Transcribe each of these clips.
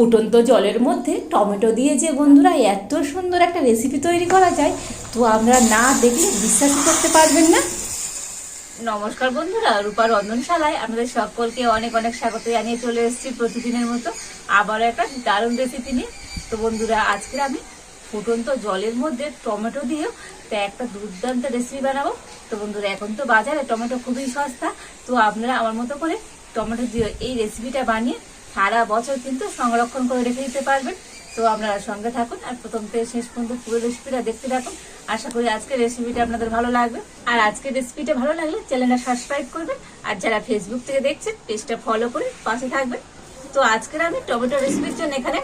ফুটন্ত জলের মধ্যে টমেটো দিয়ে যে বন্ধুরা এত সুন্দর একটা রেসিপি তৈরি করা যায়, তো আপনারা না দেখলে বিশ্বাসই করতে পারবেন না। নমস্কার বন্ধুরা, রূপা রন্ধনশালায় আমাদের সকলকে অনেক অনেক স্বাগত জানিয়ে চলে এসেছি প্রতিদিনের মতো আবারও একটা দারুণ রেসিপি নিয়ে। তো বন্ধুরা আজকে আমি ফুটন্ত জলের মধ্যে টমেটো দিয়েও তা একটা দুর্দান্ত রেসিপি বানাবো। তো বন্ধুরা, এখন তো বাজারে টমেটো খুবই সস্তা, তো আপনারা আমার মতো করে টমেটো দিয়ে এই রেসিপিটা বানিয়ে সারা বছর কিন্তু সংরক্ষণ করে রেখে দিতে পারবেন। তো আপনারা সঙ্গে থাকুন আর প্রথম থেকে শেষ পর্যন্ত পুরো রেসিপিটা দেখতে থাকুন। আশা করি আজকের রেসিপিটা আপনাদের ভালো লাগবে। আর আজকের রেসিপিটা ভালো লাগলে চ্যানেলটা সাবস্ক্রাইব করবেন। আর যারা ফেসবুক থেকে দেখছেন পেজটা ফলো করে পাশে থাকবেন। তো আজকের আমি টমেটো রেসিপির জন্য এখানে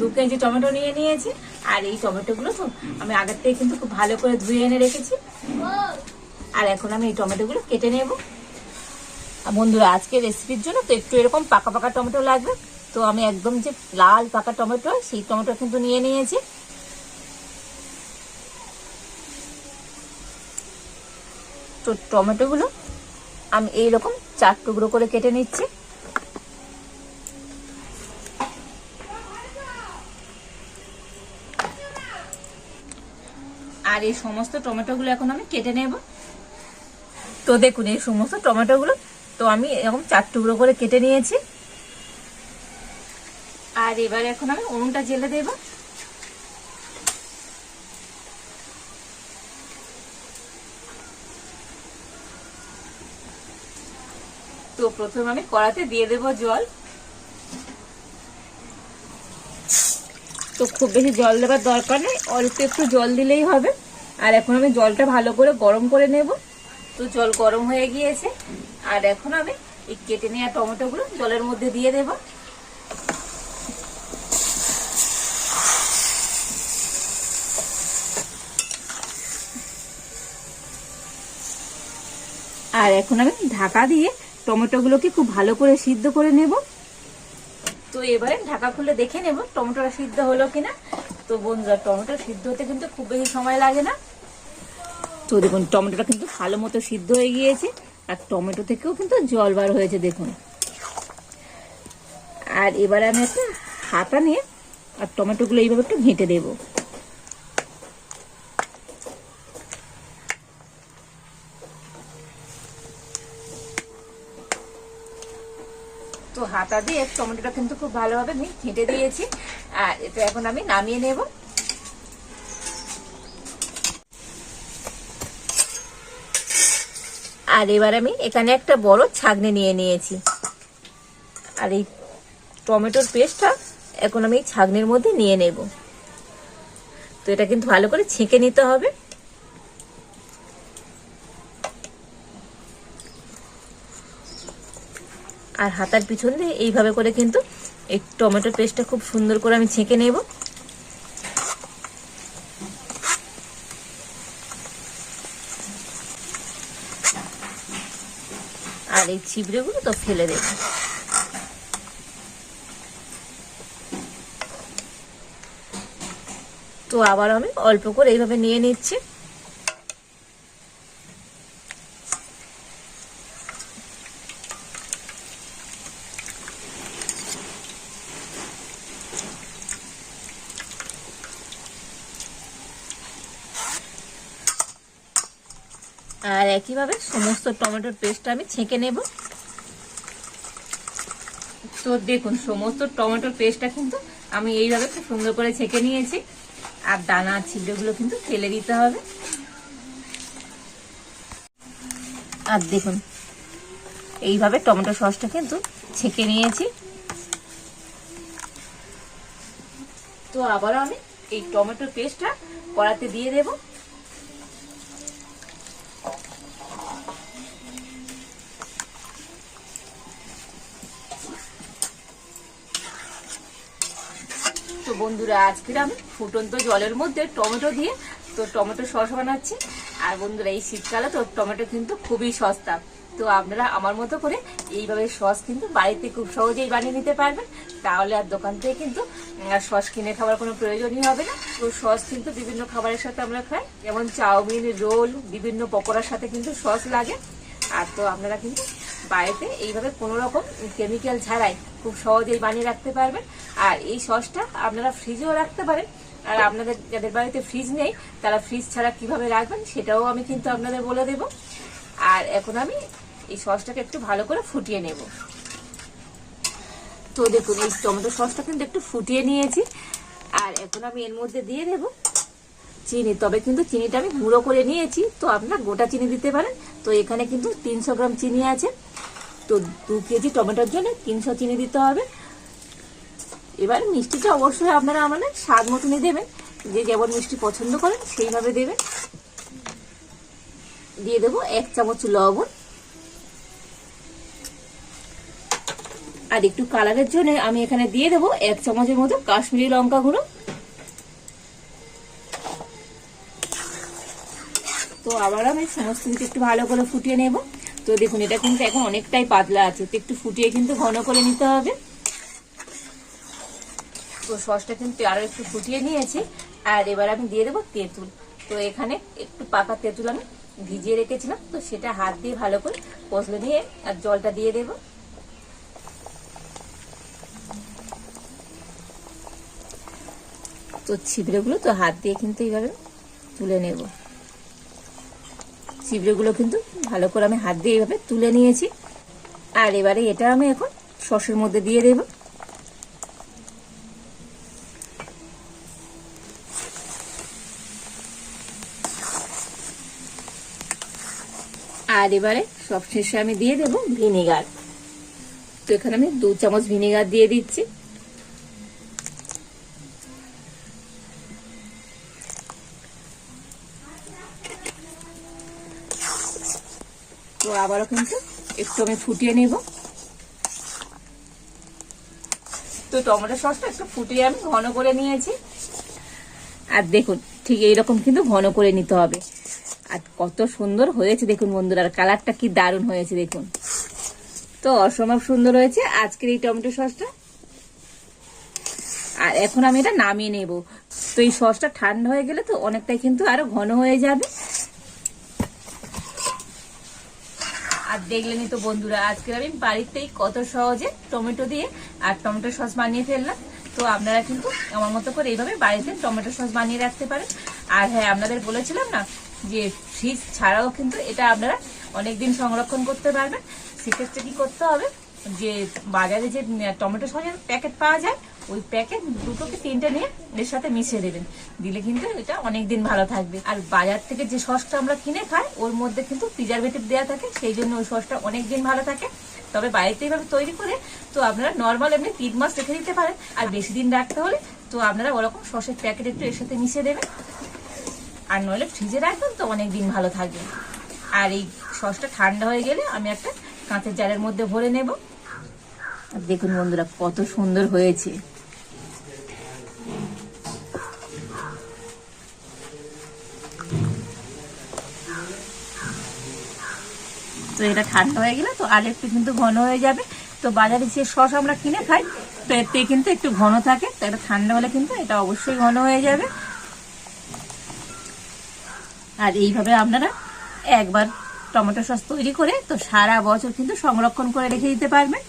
দু কেজি টমেটো নিয়ে নিয়েছি। আর এই টমেটোগুলো তো আমি আগের থেকে কিন্তু খুব ভালো করে ধুয়ে এনে রেখেছি। আর এখন আমি এই টমেটোগুলো কেটে নেব। বন্ধুরা আজকে রেসিপির জন্য তো একটু এরকম পাকা পাকা টমেটো লাগবে। তো আমি একদম যে লাল পাকা টমেটো, সেই টমেটো কিন্তু নিয়ে নিয়েছি। তো টমেটোগুলো আমি এইরকম চার টুকরো করে কেটে নিচ্ছি। আর এই সমস্ত টমেটোগুলো এখন আমি কেটে নেব। তো দেখুন, এই সমস্ত টমেটোগুলো তো আমি এরকম চার টুকরো করে কেটে নিয়েছি। আর এবার এখন আমি উনুনটা জেলে দেব। তো প্রথমে আমি কড়াতে দিয়ে দেব জল। তো খুব বেশি জল দেওয়ার দরকার নেই, অল্প একটু জল দিলেই হবে। আর এখন আমি জলটা ভালো করে গরম করে নেব। তো জল গরম হয়ে গিয়েছে। আর এখন আমি এই কেটে নেওয়া টমেটোগুলো জলের মধ্যে দিয়ে দেব। আর এখন আমি ঢাকা দিয়ে টমেটোগুলোকে খুব ভালো করে সিদ্ধ করে নেব। তো এবারে ঢাকা খুলে দেখে নেব টমেটোটা সিদ্ধ হলো কিনা। তো বন্ধুরা, টমেটো সিদ্ধ হতে কিন্তু খুব বেশি সময় লাগে না। তো দেখুন, টমেটোটা কিন্তু ভালো মতো সিদ্ধ হয়ে গিয়েছে। আর টমেটো থেকেও কিন্তু জল বার হয়েছে, দেখুন। আর এবারে আমি একটা হাতা নিয়ে আর টমেটোগুলো এইভাবে একটু ঘেঁটে দেবো। তো হাতা দিয়ে টমেটোটা কিন্তু খুব ভালোভাবে আমি ঘেঁটে দিয়েছি। আর এটা এখন আমি নামিয়ে নেব। আর এবার আমি এখানে একটা বড় ছাগনি নিয়ে নিয়েছি। আর এই টমেটোর পেস্টটা এখন আমি এই ছাগনির মধ্যে নিয়ে নেব। তো এটা কিন্তু ভালো করে ছেঁকে নিতে হবে। আর হাতার পিছন দিয়ে এইভাবে করে কিন্তু এই টমেটো পেস্টটা খুব সুন্দর করে আমি ছেঁকে নেব। আর এই ছিবড়েগুলো তো ফেলে দেবো। তো আবার আমি অল্প করে এইভাবে নিয়ে নিচ্ছি। আর একইভাবে সমস্ত টমেটোর পেস্টটা আমি ছেঁকে নেব। তো দেখুন, সমস্ত টমেটোর পেস্টটা কিন্তু আমি এইভাবে খুব সুন্দর করে ছেঁকে নিয়েছি। আর দানা ছিদ্রগুলো কিন্তু ফেলে দিতে হবে। আর দেখুন, এইভাবে টমেটো সসটা কিন্তু ছেঁকে নিয়েছি। তো আবারও আমি এই টমেটো পেস্টটা কড়াতে দিয়ে দেবো। তো বন্ধুরা আজকের আমি ফুটন্ত জলের মধ্যে টমেটো দিয়ে তো টমেটো সস বানাচ্ছি। আর বন্ধুরা, এই শীতকালে তো টমেটো কিন্তু খুবই সস্তা। তো আপনারা আমার মতো করে এইভাবে সস কিন্তু বাড়িতে খুব সহজেই বানিয়ে নিতে পারবেন। তাহলে আর দোকান থেকে কিন্তু সস কিনে খাওয়ার কোনো প্রয়োজনই হবে না। তো সস কিন্তু বিভিন্ন খাবারের সাথে আমরা খাই। যেমন চাউমিন, রোল, বিভিন্ন পকোড়ার সাথে কিন্তু সস লাগে। আর তো আপনারা কিন্তু বাড়িতে এইভাবে কোনো রকম কেমিক্যাল ছাড়াই খুব সহজেই বানিয়ে রাখতে পারবেন। আর এই সসটা আপনারা ফ্রিজেও রাখতে পারেন। আর আপনাদের, যাদের বাড়িতে ফ্রিজ নেই, তারা ফ্রিজ ছাড়া কীভাবে রাখবেন সেটাও আমি কিন্তু আপনাদের বলে দেব। আর এখন আমি এই সসটাকে একটু ভালো করে ফুটিয়ে নেব। তো দেখুন, এই টমেটো সসটা কিন্তু একটু ফুটিয়ে নিয়েছি। আর এখন আমি এর মধ্যে দিয়ে দেব চিনি, তবে কিন্তু চিনিটা আমি গুঁড়ো করে নিয়েছি, তো আপনারা গোটা চিনি দিতে পারেন। তো এখানে কিন্তু তিনশো গ্রাম চিনি আছে। তো দু কেজি টমেটোর জন্য তিনশো চিনি দিতে হবে। এবার মিষ্টিটা অবশ্যই আপনারা আমাদের স্বাদ মতনই দেবেন। যে যেমন মিষ্টি পছন্দ করেন, সেইভাবে দেবেন। দিয়ে দেবো এক চামচ লবণ। আর একটু কালারের জন্য আমি এখানে দিয়ে দেবো এক চামচের মতো কাশ্মীরি লঙ্কা গুঁড়ো। তো আবার আমি সমস্ত কিছু একটু ভালো করে ফুটিয়ে নেব। তো দেখুন, এটা কিন্তু এখন অনেকটাই পাতলা আছে, তো একটু ফুটিয়ে কিন্তু ঘন করে নিতে হবে। তো সসটা কিন্তু আরও একটু ফুটিয়ে নিয়েছি। আর এবার আমি দিয়ে দেবো তেঁতুল। তো এখানে একটু পাকা তেঁতুল আমি ভিজিয়ে রেখেছিলাম, তো সেটা হাত দিয়ে ভালো করে কষলে নিয়ে আর জলটা দিয়ে দেবো। তো ছিদ্রগুলো তো হাত দিয়ে কিন্তু এইভাবে তুলে নেব। ছিদ্রগুলো কিন্তু ভালো করে আমি হাত দিয়ে এইভাবে তুলে নিয়েছি। আর এবারে এটা আমি এখন সসের মধ্যে দিয়ে দেবো। আর এবারে সবশেষে আমি দিয়ে দেব ভিনেগার। তো এখানে আমি দু চামচ ভিনেগার দিয়ে দিচ্ছি। তো আবারও কিন্তু একটু আমি ফুটিয়ে নেব। তো টমেটো সসটা একটু ফুটিয়ে আমি ঘন করে নিয়েছি। আর দেখুন, ঠিক এইরকম কিন্তু ঘন করে নিতে হবে। আর কত সুন্দর হয়েছে দেখুন বন্ধুরা, আর কালারটা কি দারুণ হয়েছে দেখুন। তো অসম্ভব সুন্দর হয়েছে আজকের এই টমেটো সসটা। আর এখন আমি এটা নামিয়ে নেব। তো এই সসটা ঠান্ডা হয়ে গেলে তো অনেকটাই কিন্তু আরও ঘন হয়ে যাবে। আর দেখলেনই তো বন্ধুরা আজকে আমি বাড়িতেই কত সহজে টমেটো দিয়ে আর টমেটো সস বানিয়ে ফেললাম। তো আপনারা কিন্তু আমার মতো করে এইভাবে বাড়িতে টমেটো সস বানিয়ে রাখতে পারেন। আর হ্যাঁ আপনাদের বলেছিলাম না যে ফ্রিজ ছাড়াও কিন্তু এটা আপনারা অনেকদিন সংরক্ষণ করতে পারবেন। সেক্ষেত্রে কি করতে হবে? যে বাজারে যে টমেটো সসের প্যাকেট পাওয়া যায় ওই প্যাকেট দুটো কি তিনটে নিয়ে এর সাথে মিশিয়ে দেবেন। দিলে কিন্তু এটা অনেকদিন ভালো থাকবে। আর বাজার থেকে যে সসটা আমরা কিনে খাই, ওর মধ্যে কিন্তু প্রিজারভেটিভ দেওয়া থাকে, সেই জন্য ওই সসটা অনেকদিন ভালো থাকে। তবে বাড়িতে এইভাবে তৈরি করে তো আপনারা নর্মাল এমনি তিন মাস রেখে দিতে পারেন। আর বেশি দিন রাখতে হলে তো আপনারা ওরকম সসের প্যাকেট একটু এর সাথে মিশিয়ে দেবেন। আর নইলে ফ্রিজে রাখবেন তো অনেক দিন ভালো থাকবে। আর এই সসটা ঠান্ডা হয়ে গেলে আমি একটা কাঁচের জারের মধ্যে ভরে নেব। দেখুন বন্ধুরা, কত সুন্দর হয়েছে। তো এটা ঠান্ডা হয়ে গেলে, তো আর একটু কিন্তু ঘন হয়ে যাবে। তো বাজারে যে সস আমরা কিনে খাই, তো এতে কিন্তু একটু ঘন থাকে, তো এটা ঠান্ডা হলে কিন্তু এটা অবশ্যই ঘন হয়ে যাবে। আর এইভাবে আপনারা একবার টমেটো সস তৈরি করে, তো সারা বছর কিন্তু সংরক্ষণ করে রেখে দিতে পারবেন।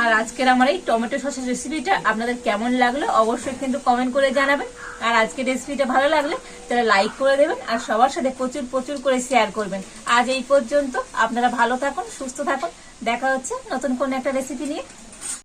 আর আজকের আমার এই টমেটো সসের রেসিপিটা আপনাদের কেমন লাগল অবশ্যই কিন্তু কমেন্ট করে জানাবেন। আর আজকের রেসিপিটা ভালো লাগলে তাহলে লাইক করে দেবেন আর সবার সাথে প্রচুর প্রচুর করে শেয়ার করবেন। আজ এই পর্যন্ত আপনারা ভালো থাকুন, সুস্থ থাকুন। দেখা হচ্ছে নতুন কোন একটা রেসিপি নিয়ে।